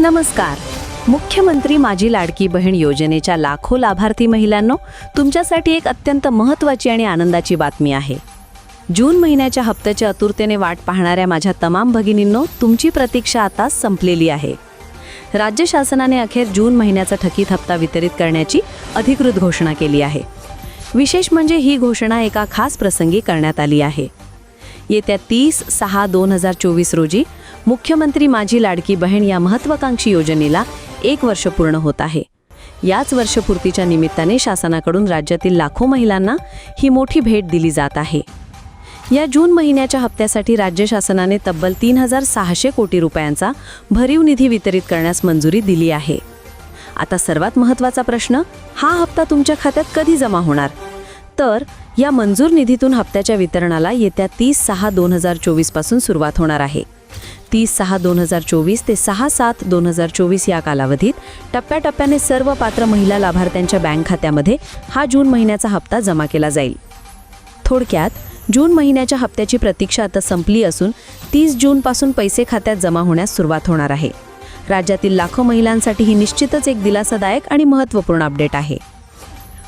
नमस्कार. मुख्यमंत्री माझी लाडकी बहीण योजनेच्या लाखो लाभार्थी महिलांनो तुमच्यासाठी एक अत्यंत महत्त्वाची आणि आनंदाची बातमी आहे. जून महिन्याच्या हप्त्याच्या आतुरतेने वाट पाहणाऱ्या माझ्या तमाम भगिनींनो तुमची प्रतीक्षा आता संपलेली आहे. राज्य शासनाने अखेर जून महिन्याचा थकीत हप्ता वितरित करण्याची अधिकृत घोषणा केली आहे. विशेष म्हणजे ही घोषणा एका खास प्रसंगी करण्यात आली आहे. येत्या तीस सहा दोन हजार चोवीस रोजी मुख्यमंत्री माझी लाडकी बहीण या महत्त्वाकांक्षी योजनेला एक वर्ष पूर्ण होत आहे. याच वर्षपूर्तीच्या निमित्ताने शासनाकडून राज्यातील लाखो महिलांना ही मोठी भेट दिली जात आहे. या जून महिन्याच्या हप्त्यासाठी राज्य शासनाने तब्बल तीन हजार सहाशे कोटी रुपयांचा भरीव निधी वितरित करण्यास मंजुरी दिली आहे. आता सर्वात महत्त्वाचा प्रश्न हा हप्ता तुमच्या खात्यात कधी जमा होणार? तर या मंजूर निधीतून हप्त्याच्या वितरणाला येत्या तीस सहा दोन हजार चोवीसपासून सुरुवात होणार आहे. तीस सहा दोन हजार चोवीस ते सहा सात दोन हजार चोवीस या कालावधीत टप्प्याटप्प्याने सर्व पात्र महिला लाभार्थ्यांच्या बँक खात्यामध्ये हा जून महिन्याचा हप्ता जमा केला जाईल. थोडक्यात जून महिन्याच्या हप्त्याची प्रतीक्षा आता संपली असून तीस जूनपासून पैसे खात्यात जमा होण्यास सुरुवात होणार आहे. राज्यातील लाखो महिलांसाठी ही निश्चितच एक दिलासादायक आणि महत्त्वपूर्ण अपडेट आहे.